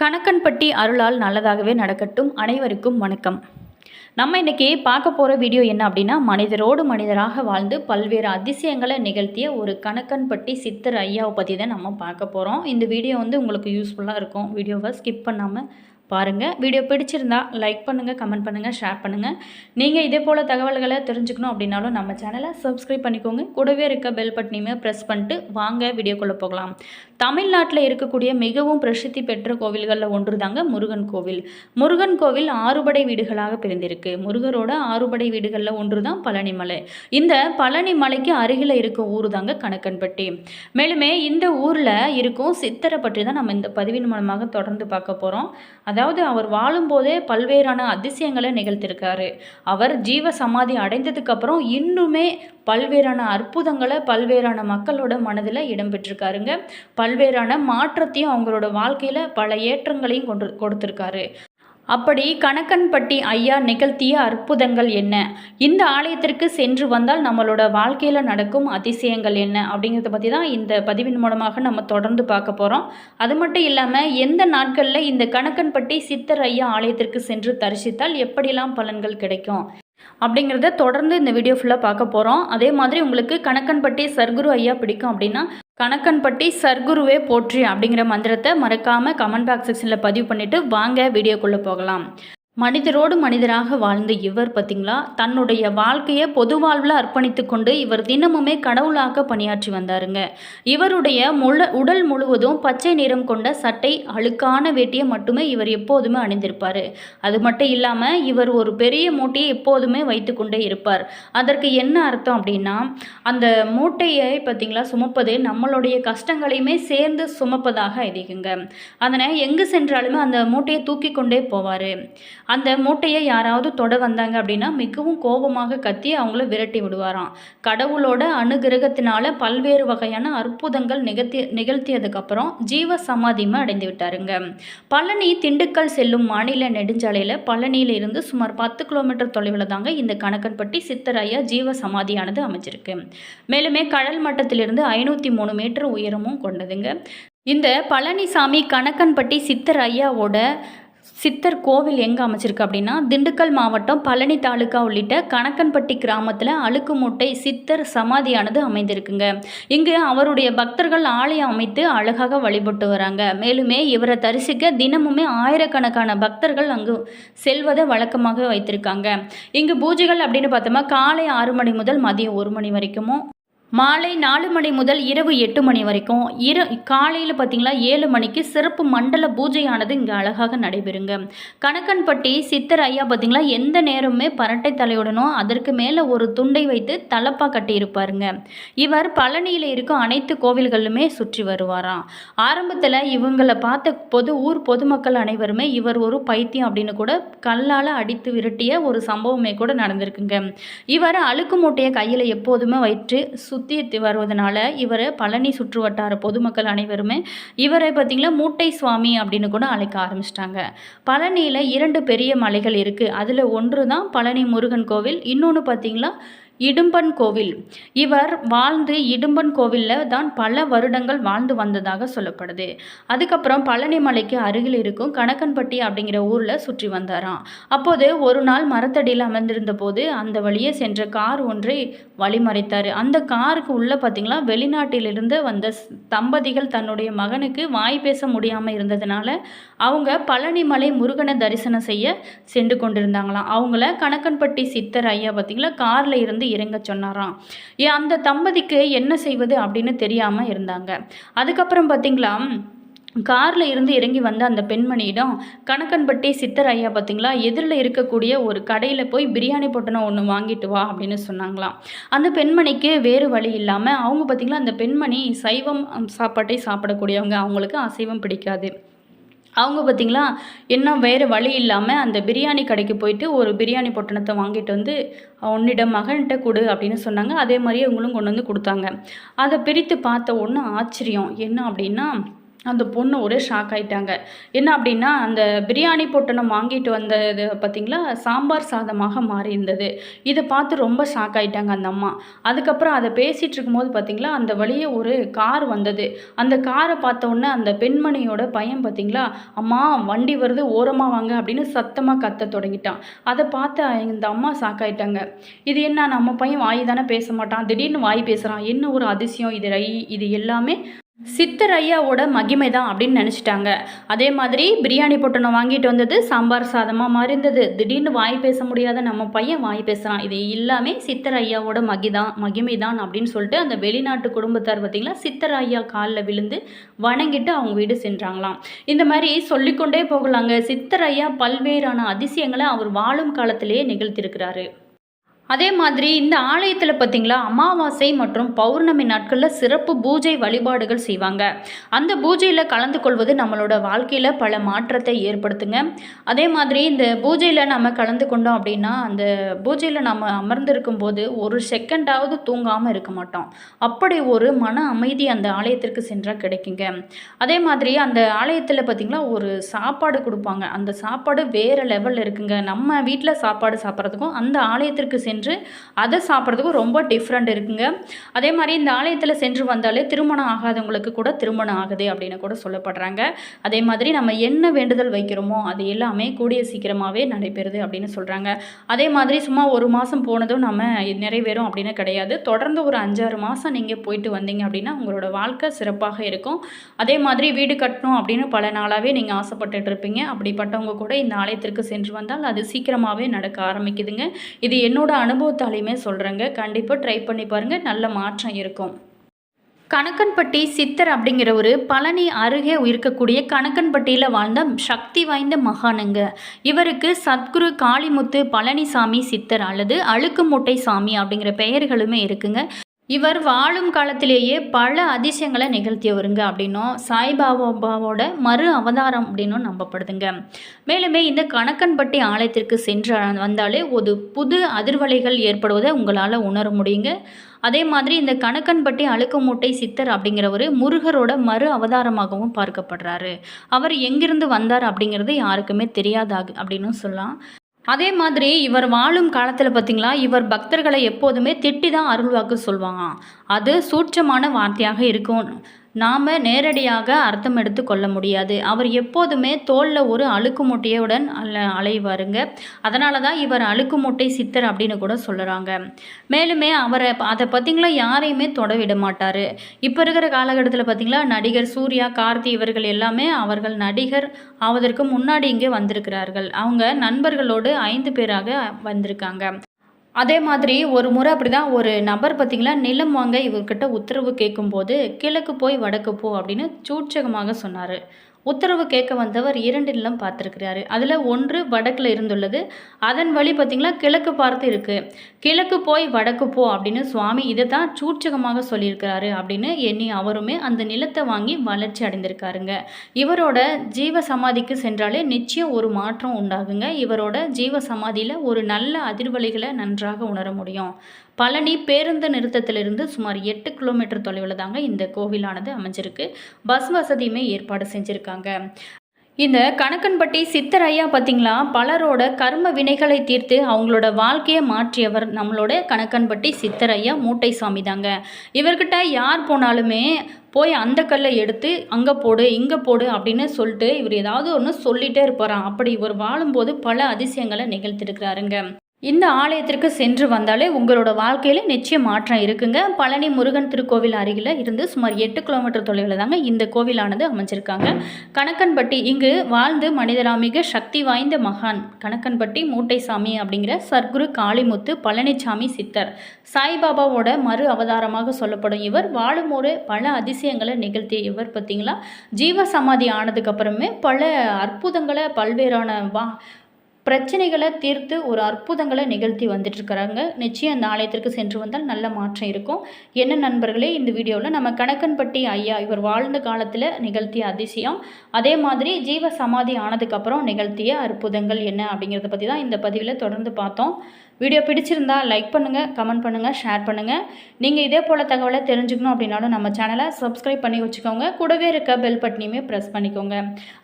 கணக்கன்பட்டி அருளால் நல்லதாகவே நடக்கட்டும். அனைவருக்கும் வணக்கம். நம்ம இன்றைக்கி பார்க்க போகிற வீடியோ என்ன அப்படின்னா மனிதரோடு மனிதராக வாழ்ந்து பல்வேறு அதிசயங்களை நிகழ்த்திய ஒரு கணக்கன்பட்டி சித்தர் ஐயாவை பற்றி தான் நம்ம பார்க்க போகிறோம் இந்த வீடியோ வந்து உங்களுக்கு யூஸ்ஃபுல்லாக இருக்கும். வீடியோவை ஸ்கிப் பண்ணாமல் பாருங்கள் வீடியோ பிடிச்சிருந்தா லைக் பண்ணுங்கள் கமெண்ட் பண்ணுங்கள் ஷேர் பண்ணுங்கள் நீங்கள் இதே போல் தகவல்களை தெரிஞ்சுக்கணும் அப்படின்னாலும் நம்ம சேனலை சப்ஸ்கிரைப் பண்ணிக்கோங்க. கூடவே இருக்க பெல் பட்டனையுமே ப்ரெஸ் பண்ணிட்டு வாங்க வீடியோக்குள்ளே போகலாம். தமிழ்நாட்டில் இருக்கக்கூடிய மிகவும் பிரசித்தி பெற்ற கோவில்களில் ஒன்று தாங்க முருகன் கோவில். முருகன் கோவில் ஆறுபடை வீடுகளாக பிரிந்திருக்கு. முருகரோட ஆறுபடை வீடுகளில் ஒன்று தான் பழனிமலை இந்த பழனி மலைக்கு அருகில் இருக்க ஊர் தாங்க கணக்கன்பட்டி. மேலுமே இந்த ஊரில் இருக்கும் சித்தரை பற்றி தான் நம்ம இந்த பதிவின் மூலமாக தொடர்ந்து பார்க்க போகிறோம் அதாவது அதாவது அவர் வாழும்போதே பல்வேறான அதிசயங்களை நிகழ்த்திருக்காரு. அவர் ஜீவ சமாதி அடைந்ததுக்கப்புறம் இன்னுமே பல்வேறான அற்புதங்களை பல்வேறான மக்களோட மனதில் இடம்பெற்றிருக்காருங்க. பல்வேறான மாற்றத்தையும் அவங்களோட வாழ்க்கையில் பல ஏற்றங்களையும் கொண்டு கொடுத்துருக்காரு. அப்படி கணக்கன்பட்டி ஐயா நிகழ்த்திய அற்புதங்கள் என்ன? இந்த ஆலயத்திற்கு சென்று வந்தால் நம்மளோட வாழ்க்கையில் நடக்கும் அதிசயங்கள் என்ன? அப்படிங்கிறத பற்றி தான் இந்த பதிவின் மூலமாக நம்ம தொடர்ந்து பார்க்க போகிறோம் அது மட்டும் இல்லாமல் எந்த நாட்களில் இந்த கணக்கன்பட்டி சித்தர் ஐயா ஆலயத்திற்கு சென்று தரிசித்தால் எப்படிலாம் பலன்கள் கிடைக்கும்? அப்படிங்கிறத தொடர்ந்து இந்த வீடியோ ஃபுல்லாக பார்க்க போகிறோம் அதே மாதிரி உங்களுக்கு கணக்கன்பட்டி சர்க்குரு ஐயா பிடிக்கும் அப்படின்னா கணக்கன்பட்டி சர்க்குருவே போற்றி அப்படிங்கிற மந்திரத்தை மறக்காமல் கமெண்ட் பாக்ஸ் செக்ஷனில் பதிவு பண்ணிவிட்டு வாங்க வீடியோக்குள்ளே போகலாம். மனிதரோடு மனிதராக வாழ்ந்த இவர் பார்த்திங்களா? தன்னுடைய வாழ்க்கையை பொது வாழ்வில் அர்ப்பணித்து கொண்டு இவர் தினமுமே கடவுளாக பணியாற்றி வந்தாருங்க. இவருடைய முழு உடல் முழுவதும் பச்சை நிறம் கொண்ட சட்டை அழுக்கான வேட்டியை மட்டுமே இவர் எப்போதுமே அணிந்திருப்பார். அது மட்டும் இல்லாமல் இவர் ஒரு பெரிய மூட்டையை எப்போதுமே வைத்து கொண்டே இருப்பார். அதற்கு என்ன அர்த்தம் அப்படின்னா அந்த மூட்டையை பார்த்திங்களா சுமப்பது நம்மளுடைய கஷ்டங்களையுமே சேர்ந்து சுமப்பதாக இதுக்குங்க அதனை எங்கு சென்றாலுமே அந்த மூட்டையை தூக்கி கொண்டே போவார். அந்த மூட்டையை யாராவது தொட வந்தாங்க அப்படின்னா மிகவும் கோபமாக கத்தி அவங்கள விரட்டி விடுவாராம். கடவுளோட அனுகிரகத்தினால பல்வேறு வகையான அற்புதங்கள் நிகழ்த்தி நிகழ்த்தியதுக்கப்புறம் ஜீவ சமாதியுமே அடைந்து விட்டாருங்க. பழனி திண்டுக்கல் செல்லும் மாநில நெடுஞ்சாலையில் பழனியிலிருந்து சுமார் பத்து கிலோமீட்டர் தொலைவில் தாங்க இந்த கணக்கன்பட்டி சித்தராயா ஜீவ சமாதியானது அமைச்சிருக்கு மேலுமே கடல் மட்டத்திலிருந்து ஐநூற்றி மூணு மீட்டர் உயரமும் கொண்டதுங்க. இந்த பழனிசாமி கணக்கன்பட்டி சித்தர் ஐயாவோட சித்தர் கோவில் எங்கே அமைச்சிருக்கு அப்படின்னா திண்டுக்கல் மாவட்டம் பழனி தாலுக்கா உள்ளிட்ட கணக்கன்பட்டி கிராமத்தில் அழுக்குமூட்டை சித்தர் சமாதியானது அமைந்திருக்குங்க. இங்கு அவருடைய பக்தர்கள் ஆலயம் அமைத்து அழகாக வழிபட்டு வராங்க. மேலுமே இவரை தரிசிக்க தினமுமே ஆயிரக்கணக்கான பக்தர்கள் அங்கு செல்வதை வழக்கமாக வைத்திருக்காங்க. இங்கு பூஜைகள் அப்படின்னு பார்த்தோம்னா காலை ஆறு மணி முதல் மதியம் ஒரு மணி வரைக்கும் மாலை நாலு மணி முதல் இரவு எட்டு மணி வரைக்கும். இர காலையில் பார்த்தீங்களா ஏழு மணிக்கு சிறப்பு மண்டல பூஜையானது இங்கே அழகாக நடைபெறுங்க. கணக்கன்பட்டி சித்தர் ஐயா பார்த்தீங்களா எந்த நேரமுமே பரட்டை தலையுடனும் அதற்கு மேலே ஒரு துண்டை வைத்து தலப்பா கட்டியிருப்பாருங்க. இவர் பழனியில் இருக்கும் அனைத்து கோவில்களுமே சுற்றி வருவாராம். ஆரம்பத்தில் இவங்களை பார்த்த பொது ஊர் பொதுமக்கள் அனைவருமே இவர் ஒரு பைத்தியம் அப்படின்னு கூட கல்லால் அடித்து விரட்டிய ஒரு சம்பவமே கூட நடந்திருக்குங்க. இவர் அழுக்கு மூட்டையை கையில் எப்போதுமே வைத்து சுற்றி வருவதனால இவர் பழனி சுற்று வட்டார பொதுமக்கள் அனைவருமே இவரை பார்த்திங்கனா மூட்டை சுவாமி அப்படின்னு கூட அழைக்க ஆரம்பிச்சிட்டாங்க. பழனியில் இரண்டு பெரிய மலைகள் இருக்குது அதில் ஒன்று தான் பழனி முருகன் கோவில். இன்னொன்று பார்த்திங்களா இடும்பன் கோவில். இவர் வாழ்ந்து இடும்பன் கோவிலில் தான் பல வருடங்கள் வாழ்ந்து வந்ததாக சொல்லப்படுது. அதுக்கப்புறம் பழனி மலைக்கு அருகில் இருக்கும் கணக்கன்பட்டி அப்படிங்கிற ஊரில் சுற்றி வந்தாராம். அப்போது ஒரு நாள் மரத்தடியில் அமர்ந்திருந்த போது அந்த வழியே சென்ற கார் ஒன்றை வழிமறைத்தார். அந்த காருக்கு உள்ளே பார்த்திங்களா வெளிநாட்டிலிருந்து வந்த தம்பதிகள் தன்னுடைய மகனுக்கு வாய் பேச முடியாமல் இருந்ததுனால அவங்க பழனிமலை முருகனை தரிசனம் செய்ய சென்று கொண்டிருந்தாங்களாம். அவங்கள கணக்கன்பட்டி சித்தர் ஐயா பார்த்தீங்களா காரில் இருந்து இறங்க சொன்னாராம். ஏன் அந்த தம்பதிக்கு என்ன செய்வது அப்படின்னு தெரியாமல் இருந்தாங்க. அதுக்கப்புறம் பார்த்தீங்களா காரில் இருந்து இறங்கி வந்த அந்த பெண்மணியிடம் கணக்கன்பட்டி சித்தர் ஐயா பார்த்தீங்களா எதிரில் இருக்கக்கூடிய ஒரு கடையில் போய் பிரியாணி பொட்டணம் ஒன்று வாங்கிட்டு வா அப்படின்னு சொன்னாங்களாம். அந்த பெண்மணிக்கு வேறு வழி இல்லாமல் அவங்க பார்த்திங்களா அந்த பெண்மணி சைவம் சாப்பாட்டை சாப்பிடக்கூடியவங்க. அவங்களுக்கு அசைவம் பிடிக்காது. அவங்க பார்த்திங்களா என்ன வேறு வழி இல்லாமல் அந்த பிரியாணி கடைக்கு போயிட்டு ஒரு பிரியாணி பொட்டணத்தை வாங்கிட்டு வந்து உன்னிடம் மகன்கிட்ட கொடு அப்படின்னு சொன்னாங்க. அதே மாதிரியே அவங்களும் கொண்டு வந்து கொடுத்தாங்க. அதை பிரித்து பார்த்த ஒன்று ஆச்சரியம். என்ன அப்படின்னா அந்த பொண்ணு ஒரே ஷாக் ஆயிட்டாங்க. என்ன அப்படின்னா அந்த பிரியாணி பொட்டணம் வாங்கிட்டு வந்தது பார்த்திங்களா சாம்பார் சாதமாக மாறி இருந்தது இதை பார்த்து ரொம்ப ஷாக் ஆயிட்டாங்க அந்த அம்மா. அதுக்கப்புறம் அதை பேசிகிட்டு இருக்கும்போது பார்த்திங்களா அந்த வழியே ஒரு கார் வந்தது. அந்த காரை பார்த்தோன்னே அந்த பெண்மணியோட பையன் பார்த்திங்களா அம்மா வண்டி வருது ஓரமாக வாங்க அப்படின்னு சத்தமாக கத்த தொடங்கிட்டான். அதை பார்த்து இந்த அம்மா ஷாக் ஆயிட்டாங்க. இது என்ன நம்ம பையன் வாய் தானே பேச மாட்டான்? திடீர்னு வாய் பேசுகிறான் என்ன ஒரு அதிசயம் இது ரை இது எல்லாமே? சித்தர் ஐயாவோட மகிமை தான் அப்படின்னு நினச்சிட்டாங்க. அதே மாதிரி பிரியாணி பொட்டணம் வாங்கிட்டு வந்தது சாம்பார் சாதமாக மாறி இருந்தது திடீர்னு வாய் பேச முடியாத நம்ம பையன் வாய் பேசுகிறான் இது எல்லாமே சித்தர் ஐயாவோட மகிதான் மகிமை தான் அப்படின்னு சொல்லிட்டு அந்த வெளிநாட்டு குடும்பத்தார் பார்த்திங்களா சித்தர் ஐயா காலில் விழுந்து வணங்கிட்டு அவங்க வீடு சென்றாங்களாம். இந்த மாதிரி சொல்லிக்கொண்டே போகலாங்க. சித்தர் ஐயா பல்வேறான அதிசயங்களை அவர் வாழும் காலத்திலேயே நிகழ்த்திருக்கிறாரு அதே மாதிரி இந்த ஆலயத்தில் பார்த்திங்களா அமாவாசை மற்றும் பௌர்ணமி நாட்களில் சிறப்பு பூஜை வழிபாடுகள் செய்வாங்க. அந்த பூஜையில் கலந்து கொள்வது நம்மளோட வாழ்க்கையில் பல மாற்றத்தை ஏற்படுத்துங்க. அதே மாதிரி இந்த பூஜையில் நம்ம கலந்து கொண்டோம் அப்படின்னா அந்த பூஜையில் நம்ம அமர்ந்திருக்கும் போது ஒரு செகண்டாவது தூங்காமல் இருக்க மாட்டோம். அப்படி ஒரு மன அமைதி அந்த ஆலயத்திற்கு சென்றால் கிடைக்குங்க. அதே மாதிரி அந்த ஆலயத்தில் பார்த்திங்களா ஒரு சாப்பாடு கொடுப்பாங்க. அந்த சாப்பாடு வேறு லெவலில் இருக்குங்க. நம்ம வீட்டில் சாப்பாடு சாப்பிட்றதுக்கும் அந்த ஆலயத்திற்கு சென்று சென்று அதை சாப்பிட்றதுக்கும் ரொம்ப டிஃப்ரெண்ட் இருக்குங்க. அதே மாதிரி இந்த ஆலயத்தில் சென்று வந்தாலே திருமணம் ஆகாதவங்களுக்கு கூட திருமணம் ஆகுது அப்படின்னு கூட சொல்லப்படுறாங்க. அதே மாதிரி நம்ம என்ன வேண்டுதல் வைக்கிறோமோ அது எல்லாமே கூடிய சீக்கிரமாகவே நடைபெறுது அப்படின்னு சொல்கிறாங்க அதே மாதிரி சும்மா ஒரு மாதம் போனதும் நம்ம நிறைவேறும் அப்படின்னு கிடையாது. தொடர்ந்து ஒரு அஞ்சாறு மாதம் நீங்கள் போயிட்டு வந்தீங்க அப்படின்னா உங்களோட வாழ்க்கை சிறப்பாக இருக்கும். அதே மாதிரி வீடு கட்டணும் அப்படின்னு பல நாளாகவே நீங்கள் ஆசைப்பட்டுட்டு இருப்பீங்க. அப்படிப்பட்டவங்க கூட இந்த ஆலயத்திற்கு சென்று வந்தால் அது சீக்கிரமாகவே நடக்க ஆரம்பிக்குதுங்க. இது என்னோட அனுபவத்தாலையுமே சொல்கிறேங்க கண்டிப்பாக ட்ரை பண்ணி பாருங்கள் நல்ல மாற்றம் இருக்கும். கணக்கன்பட்டி சித்தர் அப்படிங்கிற ஒரு பழனி அருகே இருக்கக்கூடிய கணக்கன்பட்டியில் வாழ்ந்த சக்தி வாய்ந்த மகானுங்க. இவருக்கு சத்குரு காளிமுத்து பழனிசாமி சித்தர் அல்லது அழுக்குமுட்டை சாமி அப்படிங்கிற பெயர்களுமே இருக்குங்க. இவர் வாழும் காலத்திலேயே பல அதிசயங்களை நிகழ்த்தியவருங்க அப்படின்னும் சாய்பாபாவோட மறு அவதாரம் அப்படின்னும் நம்பப்படுதுங்க. மேலுமே இந்த கணக்கன்பட்டி ஆலயத்திற்கு சென்று வந்தாலே ஒரு புது அதிர்வலைகள் ஏற்படுவதை உங்களால் உணர முடியுங்க. அதே மாதிரி இந்த கணக்கன்பட்டி அழுக்கமூட்டை சித்தர் அப்படிங்கிறவர் முருகரோட மறு அவதாரமாகவும் பார்க்கப்படுறாரு. அவர் எங்கிருந்து வந்தார் அப்படிங்கிறது யாருக்குமே தெரியாதாகு அப்படின்னு சொல்லலாம். அதே மாதிரி இவர் வாழும் காலத்தில் பார்த்திங்களா இவர் பக்தர்களை எப்போதுமே திட்டி தான் அருள்வாக்கு சொல்லுவாங்க அது சூட்சமான வார்த்தையாக இருக்கும். நாம் நேரடியாக அர்த்தம் எடுத்து கொள்ள முடியாது. அவர் எப்போதுமே தோளில் ஒரு அழுக்கு மூட்டையுடன் அல்ல அலைவாருங்க. அதனால தான் இவர் அழுக்கு மூட்டை சித்தர் அப்படின்னு கூட சொல்கிறாங்க மேலுமே அவரை அதை பார்த்திங்களா யாரையுமே தொட விட மாட்டார். இப்போ இருக்கிற காலகட்டத்தில் பார்த்திங்களா நடிகர் சூர்யா கார்த்தி இவர்கள் எல்லாமே அவர்கள் நடிகர் ஆவதற்கு முன்னாடி இங்கே வந்திருக்கிறார்கள். அவங்க நண்பர்களோடு ஐந்து பேராக வந்திருக்காங்க. அதே மாதிரி ஒரு முறை அப்படி தான் ஒரு நபர் பார்த்திங்களா நிலம் வாங்க இவர்கிட்ட உத்தரவு கேட்கும்போது கிழக்கு போய் வடக்கு போ அப்படின்னு சூட்சகமாக சொன்னார். உத்தரவு கேட்க வந்தவர் இரண்டு நிலம் பார்த்துருக்கிறாரு. அதில் ஒன்று வடக்கில் இருந்துள்ளது. அதன் வழி பார்த்திங்களா கிழக்கு பார்த்து இருக்குது கிழக்கு போய் வடக்கு போ அப்படின்னு சுவாமி இதை தான் சூட்சகமாக சொல்லியிருக்கிறாரு அப்படின்னு எண்ணி அவருமே அந்த நிலத்தை வாங்கி வளர்ச்சி அடைந்திருக்காருங்க. இவரோட ஜீவ சமாதிக்கு சென்றாலே நிச்சயம் ஒரு மாற்றம் உண்டாகுங்க. இவரோட ஜீவ சமாதியில் ஒரு நல்ல அதிர்வலைகளை நன்றாக உணர முடியும். பழனி பேருந்து நிறுத்தத்திலிருந்து சுமார் எட்டு கிலோமீட்டர் தொலைவில் தாங்க இந்த கோவிலானது அமைஞ்சிருக்கு. பஸ் வசதியுமே ஏற்பாடு செஞ்சுருக்காங்க இந்த கணக்கன்பட்டி சித்தர் ஐயா பார்த்திங்களா? பலரோட கர்ம வினைகளை தீர்த்து அவங்களோட வாழ்க்கையை மாற்றியவர் நம்மளோட கணக்கன்பட்டி சித்தர் ஐயா மூட்டை சுவாமி தாங்க. இவர்கிட்ட யார் போனாலுமே போய் அந்த கல்லை எடுத்து அங்கே போடு இங்கே போடு அப்படின்னு சொல்லிட்டு இவர் ஏதாவது ஒன்று சொல்லிகிட்டே இருப்பாராம். அப்படி இவர் வாழும்போது பல அதிசயங்களை நிகழ்த்திருக்கிறாருங்க இந்த ஆலயத்திற்கு சென்று வந்தாலே உங்களோட வாழ்க்கையில் நிச்சயம் மாற்றம் இருக்குங்க. பழனி முருகன் திருக்கோவில் அருகில் இருந்து சுமார் எட்டு கிலோமீட்டர் தொலைவில் தாங்க இந்த கோவிலானது அமைஞ்சிருக்காங்க. கணக்கன்பட்டி இங்கு வாழ்ந்து மனிதராமிக சக்தி வாய்ந்த மகான் கணக்கன்பட்டி மூட்டைசாமி அப்படிங்கிற சர்க்குரு காளிமுத்து பழனிசாமி சித்தர். சாய்பாபாவோட மறு அவதாரமாக சொல்லப்படும் இவர். வாழும் ஒரு பல அதிசயங்களை நிகழ்த்திய இவர் பார்த்தீங்களா? ஜீவ சமாதி ஆனதுக்கப்புறமே பல அற்புதங்களை பல்வேறான வா பிரச்சனைகளை தீர்த்து ஒரு அற்புதங்களை நிகழ்த்தி வந்துட்டுருக்கிறாங்க. நிச்சயம் அந்த ஆலயத்திற்கு சென்று வந்தால் நல்ல மாற்றம் இருக்கும். என்ன நண்பர்களே இந்த வீடியோவில் நம்ம கணக்கன்பட்டி ஐயா இவர் வாழ்ந்த காலத்தில் நிகழ்த்திய அதிசயம். அதே மாதிரி ஜீவ சமாதி ஆனதுக்கப்புறம் நிகழ்த்திய அற்புதங்கள் என்ன அப்படிங்கிறத பற்றி தான் இந்த பதிவில் தொடர்ந்து பார்த்தோம். வீடியோ பிடிச்சிருந்தா லைக் பண்ணுங்கள் கமெண்ட் பண்ணுங்கள் ஷேர் பண்ணுங்கள் நீங்கள் இதே போல் தகவலை தெரிஞ்சுக்கணும் அப்படின்னாலும் நம்ம சேனலை சப்ஸ்கிரைப் பண்ணி வச்சுக்கோங்க. கூடவே இருக்க பெல் பட்டனையுமே ப்ரெஸ் பண்ணிக்கோங்க.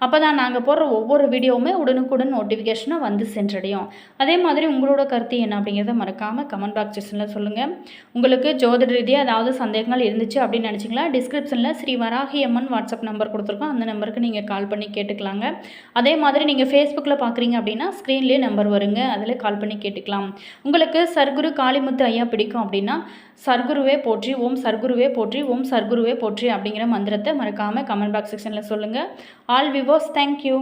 அப்போ தான் நாங்கள் போடுற ஒவ்வொரு வீடியோவுமே உடனுக்குடன் நோட்டிஃபிகேஷனாக வந்து சென்றடையும். அதே மாதிரி உங்களோட கருத்து என்ன அப்படிங்கிறத மறக்காமல் கமெண்ட் பாக்ஸ் செக்ஷனில் சொல்லுங்கள் உங்களுக்கு ஜோதிட ரீதியாக ஏதாவது சந்தேகங்கள் இருந்துச்சு அப்படின்னு நினச்சிங்களா? டிஸ்கிரிப்ஷனில் ஸ்ரீ வராகி அம்மன் வாட்ஸ்அப் நம்பர் கொடுத்துருக்கோம். அந்த நம்பருக்கு நீங்கள் கால் பண்ணி கேட்டுக்கலாங்க. அதே மாதிரி நீங்கள் ஃபேஸ்புக்கில் பார்க்குறீங்க அப்படின்னா ஸ்க்ரீன்லேயே நம்பர் வருங்க. அதில் கால் பண்ணி கேட்டுக்கலாம். உங்களுக்கு சர்க்குரு காளிமுத்து ஐயா பிடிக்கும் அப்படின்னா சர்க்குருவே போற்றி ஓம் சர்க்குருவே போற்றி ஓம் சர்க்குருவே போற்றி அப்படிங்கிற மந்திரத்தை மறக்காமல் கமெண்ட் பாக்ஸ் செக்ஷனில் சொல்லுங்கள் ஆல் விவோஸ் தேங்க்யூ